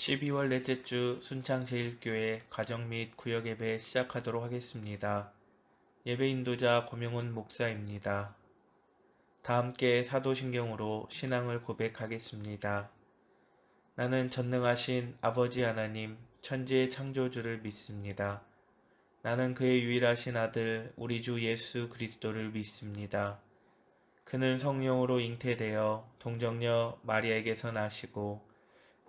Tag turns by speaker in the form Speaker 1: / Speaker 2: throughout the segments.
Speaker 1: 12월 넷째 주 순창제일교회 가정 및 구역 예배 시작하도록 하겠습니다. 예배 인도자 고명훈 목사입니다. 다 함께 사도신경으로 신앙을 고백하겠습니다. 나는 전능하신 아버지 하나님 천지의 창조주를 믿습니다. 나는 그의 유일하신 아들 우리 주 예수 그리스도를 믿습니다. 그는 성령으로 잉태되어 동정녀 마리아에게서 나시고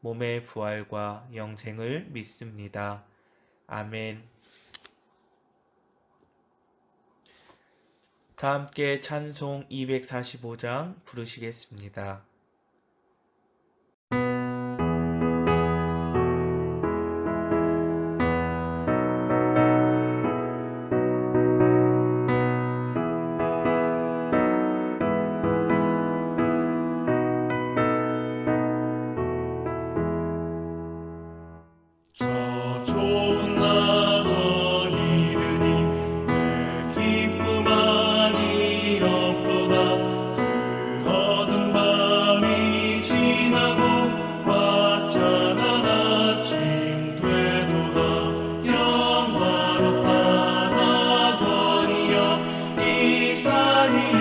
Speaker 1: 몸의 부활과 영생을 믿습니다. 아멘. 다 함께 찬송 245장 부르시겠습니다.
Speaker 2: 산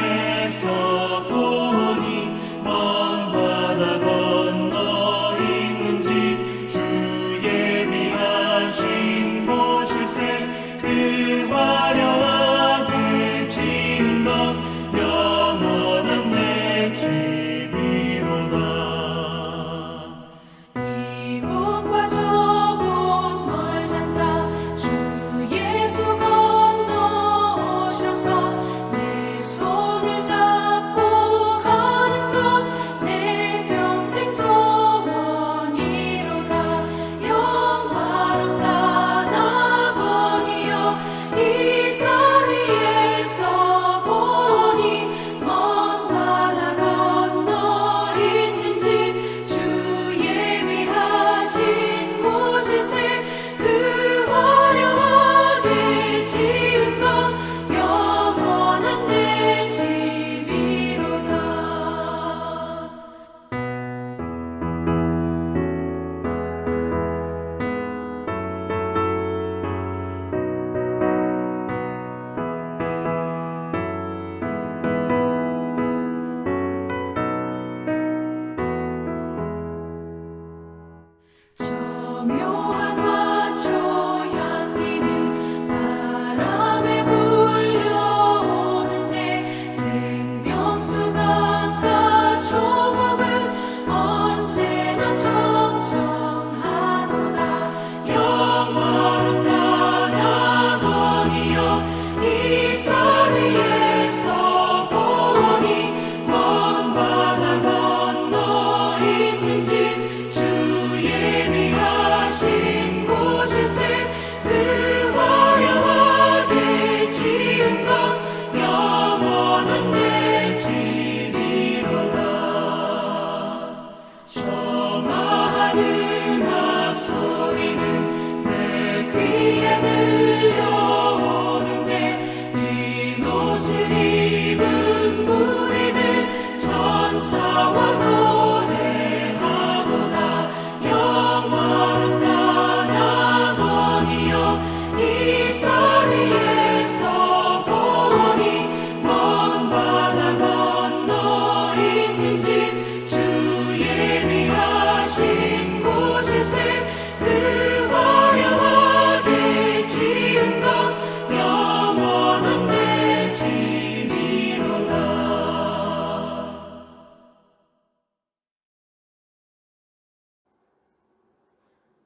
Speaker 3: 옷을 입은 무리들 천사와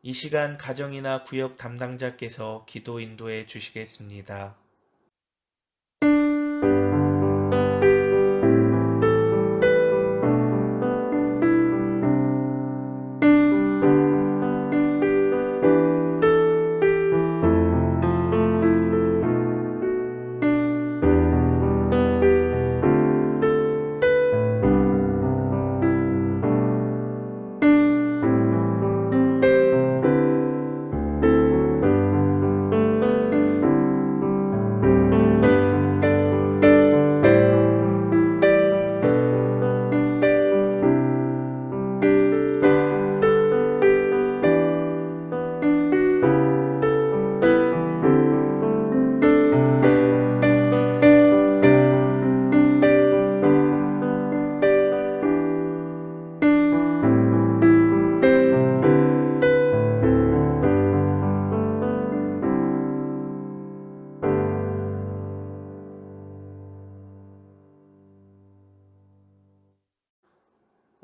Speaker 1: 이 시간 가정이나 구역 담당자께서 기도 인도해 주시겠습니다.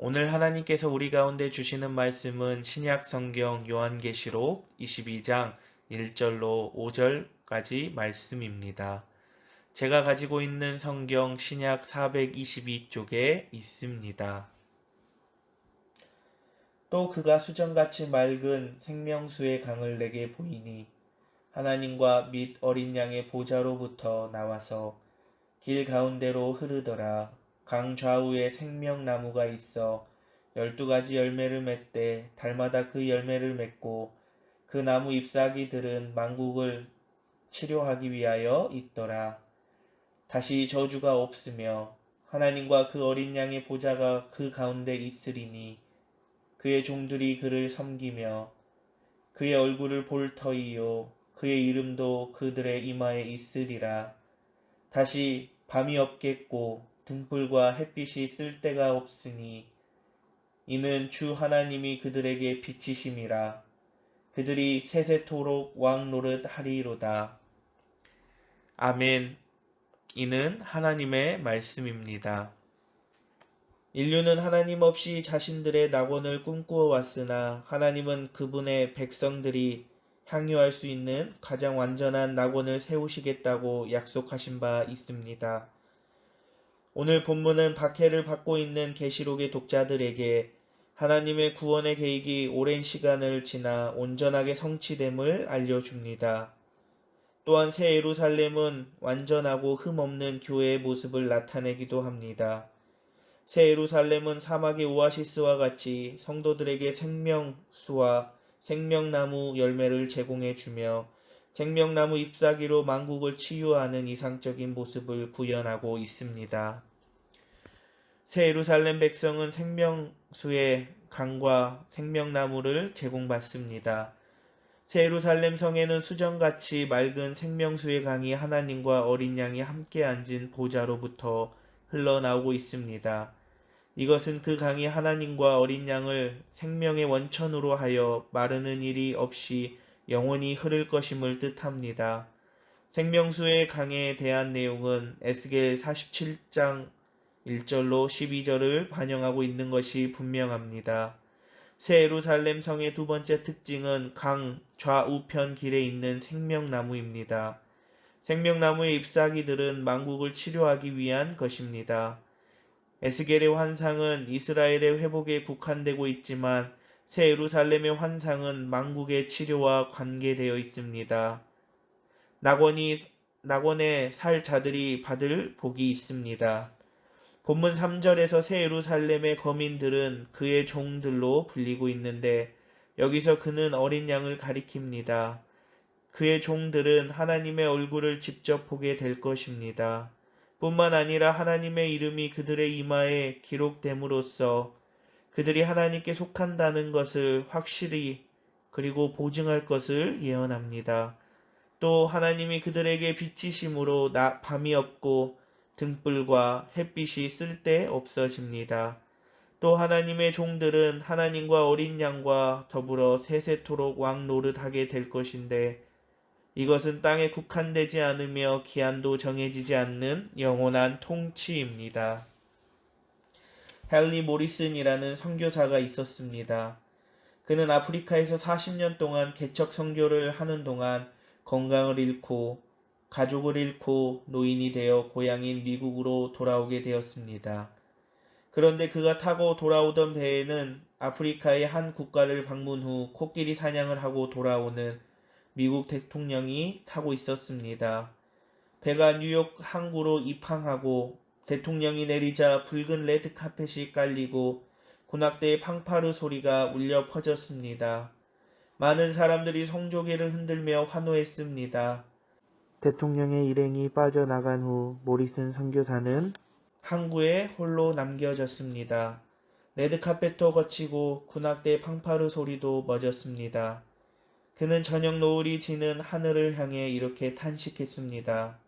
Speaker 1: 오늘 하나님께서 우리 가운데 주시는 말씀은 신약 성경 요한계시록 22장 1절로 5절까지 말씀입니다. 제가 가지고 있는 성경 신약 422쪽에 있습니다. 또 그가 수정같이 맑은 생명수의 강을 내게 보이니 하나님과 및 어린 양의 보좌로부터 나와서 길 가운데로 흐르더라. 강 좌우에 생명나무가 있어 열두 가지 열매를 맺되 달마다 그 열매를 맺고 그 나무 잎사귀들은 만국을 치료하기 위하여 있더라. 다시 저주가 없으며 하나님과 그 어린 양의 보좌가 그 가운데 있으리니 그의 종들이 그를 섬기며 그의 얼굴을 볼 터이요 그의 이름도 그들의 이마에 있으리라. 다시 밤이 없겠고 등불과 햇빛이 쓸 데가 없으니 이는 주 하나님이 그들에게 빛이심이라. 그들이 세세토록 왕 노릇 하리로다. 아멘. 이는 하나님의 말씀입니다. 인류는 하나님 없이 자신들의 낙원을 꿈꾸어 왔으나 하나님은 그분의 백성들이 향유할 수 있는 가장 완전한 낙원을 세우시겠다고 약속하신 바 있습니다. 오늘 본문은 박해를 받고 있는 계시록의 독자들에게 하나님의 구원의 계획이 오랜 시간을 지나 온전하게 성취됨을 알려줍니다. 또한 새 예루살렘은 완전하고 흠없는 교회의 모습을 나타내기도 합니다. 새 예루살렘은 사막의 오아시스와 같이 성도들에게 생명수와 생명나무 열매를 제공해 주며 생명나무 잎사귀로 만국을 치유하는 이상적인 모습을 구현하고 있습니다. 새 예루살렘 백성은 생명수의 강과 생명나무를 제공받습니다. 새 예루살렘 성에는 수정같이 맑은 생명수의 강이 하나님과 어린 양이 함께 앉은 보좌로부터 흘러나오고 있습니다. 이것은 그 강이 하나님과 어린 양을 생명의 원천으로 하여 마르는 일이 없이 영원히 흐를 것임을 뜻합니다. 생명수의 강에 대한 내용은 에스겔 47장 1절로 12절을 반영하고 있는 것이 분명합니다. 새 예루살렘 성의 두 번째 특징은 강 좌우편 길에 있는 생명나무입니다. 생명나무의 잎사귀들은 만국을 치료하기 위한 것입니다. 에스겔의 환상은 이스라엘의 회복에 국한되고 있지만 새 예루살렘의 환상은 만국의 치료와 관계되어 있습니다. 낙원이 낙원에 살 자들이 받을 복이 있습니다. 본문 3절에서 새 예루살렘의 거민들은 그의 종들로 불리고 있는데 여기서 그는 어린 양을 가리킵니다. 그의 종들은 하나님의 얼굴을 직접 보게 될 것입니다. 뿐만 아니라 하나님의 이름이 그들의 이마에 기록됨으로써 그들이 하나님께 속한다는 것을 확실히 그리고 보증할 것을 예언합니다. 또 하나님이 그들에게 빛이심으로 나, 밤이 없고 등불과 햇빛이 쓸데 없어집니다. 또 하나님의 종들은 하나님과 어린 양과 더불어 세세토록 왕 노릇하게 될 것인데 이것은 땅에 국한되지 않으며 기한도 정해지지 않는 영원한 통치입니다. 헨리 모리슨이라는 선교사가 있었습니다. 그는 아프리카에서 40년 동안 개척 선교를 하는 동안 건강을 잃고 가족을 잃고 노인이 되어 고향인 미국으로 돌아오게 되었습니다. 그런데 그가 타고 돌아오던 배에는 아프리카의 한 국가를 방문 후 코끼리 사냥을 하고 돌아오는 미국 대통령이 타고 있었습니다. 배가 뉴욕 항구로 입항하고 대통령이 내리자 붉은 레드 카펫이 깔리고 군악대의 팡파르 소리가 울려 퍼졌습니다. 많은 사람들이 성조기를 흔들며 환호했습니다. 대통령의 일행이 빠져나간 후 모리슨 선교사는 항구에 홀로 남겨졌습니다. 레드카펫도 거치고 군악대 팡파르 소리도 멎었습니다. 그는 저녁 노을이 지는 하늘을 향해 이렇게 탄식했습니다.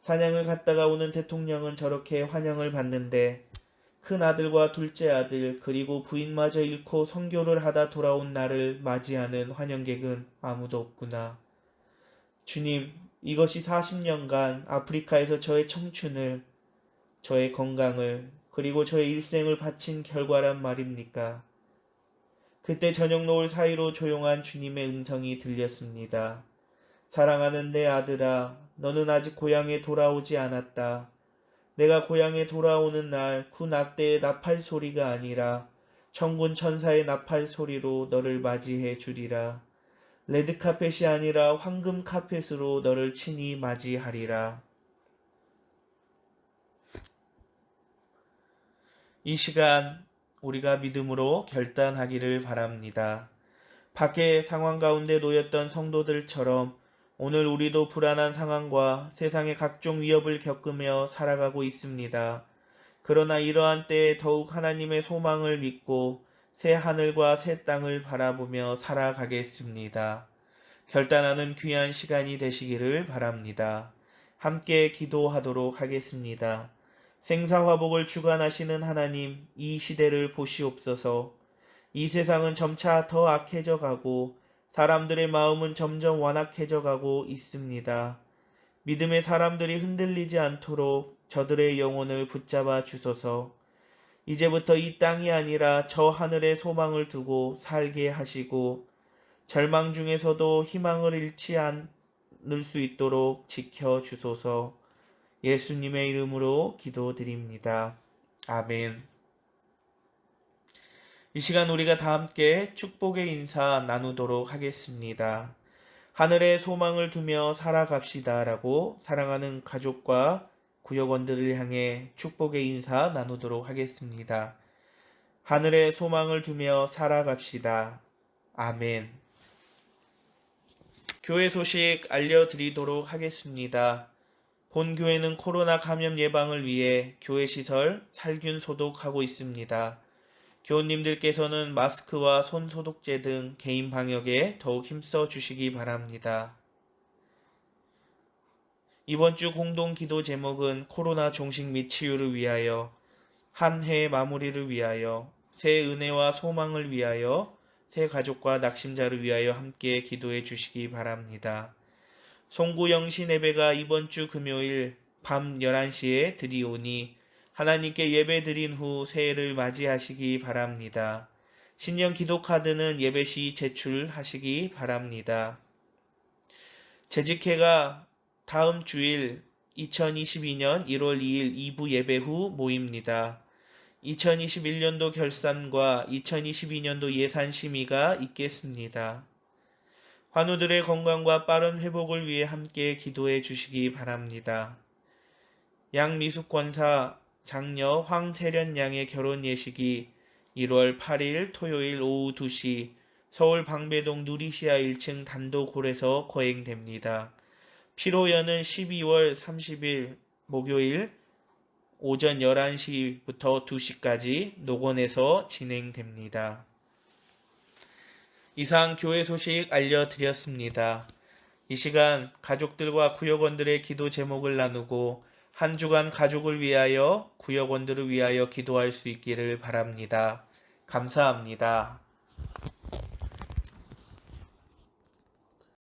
Speaker 1: 사냥을 갔다가 오는 대통령은 저렇게 환영을 받는데 큰 아들과 둘째 아들 그리고 부인마저 잃고 선교를 하다 돌아온 나를 맞이하는 환영객은 아무도 없구나. 주님, 이것이 40년간 아프리카에서 저의 청춘을, 저의 건강을, 그리고 저의 일생을 바친 결과란 말입니까? 그때 저녁 노을 사이로 조용한 주님의 음성이 들렸습니다. 사랑하는 내 아들아, 너는 아직 고향에 돌아오지 않았다. 내가 고향에 돌아오는 날 구 낙대의 나팔 소리가 아니라 천군 천사의 나팔 소리로 너를 맞이해 주리라. 레드 카펫이 아니라 황금 카펫으로 너를 친히 맞이하리라. 이 시간 우리가 믿음으로 결단하기를 바랍니다. 밖의 상황 가운데 놓였던 성도들처럼 오늘 우리도 불안한 상황과 세상의 각종 위협을 겪으며 살아가고 있습니다. 그러나 이러한 때에 더욱 하나님의 소망을 믿고 새 하늘과 새 땅을 바라보며 살아가겠습니다. 결단하는 귀한 시간이 되시기를 바랍니다. 함께 기도하도록 하겠습니다. 생사화복을 주관하시는 하나님, 이 시대를 보시옵소서. 이 세상은 점차 더 악해져 가고 사람들의 마음은 점점 완악해져 가고 있습니다. 믿음의 사람들이 흔들리지 않도록 저들의 영혼을 붙잡아 주소서. 이제부터 이 땅이 아니라 저 하늘에 소망을 두고 살게 하시고 절망 중에서도 희망을 잃지 않을 수 있도록 지켜 주소서. 예수님의 이름으로 기도드립니다. 아멘. 이 시간 우리가 다 함께 축복의 인사 나누도록 하겠습니다. 하늘에 소망을 두며 살아갑시다라고 사랑하는 가족과 구역원들을 향해 축복의 인사 나누도록 하겠습니다. 하늘에 소망을 두며 살아갑시다. 아멘. 교회 소식 알려드리도록 하겠습니다. 본 교회는 코로나 감염 예방을 위해 교회 시설 살균 소독하고 있습니다. 교우님들께서는 마스크와 손 소독제 등 개인 방역에 더욱 힘써 주시기 바랍니다. 이번 주 공동 기도 제목은 코로나 종식 및 치유를 위하여, 한해 마무리를 위하여, 새 은혜와 소망을 위하여, 새 가족과 낙심자를 위하여 함께 기도해 주시기 바랍니다. 송구 영신 예배가 이번 주 금요일 밤 11시에 드리오니 하나님께 예배 드린 후 새해를 맞이하시기 바랍니다. 신년 기도 카드는 예배 시 제출하시기 바랍니다. 재직회가 다음 주일 2022년 1월 2일 2부 예배 후 모입니다. 2021년도 결산과 2022년도 예산 심의가 있겠습니다. 환우들의 건강과 빠른 회복을 위해 함께 기도해 주시기 바랍니다. 양미숙 권사 장녀 황세련 양의 결혼 예식이 1월 8일 토요일 오후 2시 서울 방배동 누리시아 1층 단도골에서 거행됩니다. 피로연은 12월 30일 목요일 오전 11시부터 2시까지 녹원에서 진행됩니다. 이상 교회 소식 알려드렸습니다. 이 시간 가족들과 구역원들의 기도 제목을 나누고 한 주간 가족을 위하여 구역원들을 위하여 기도할 수 있기를 바랍니다. 감사합니다.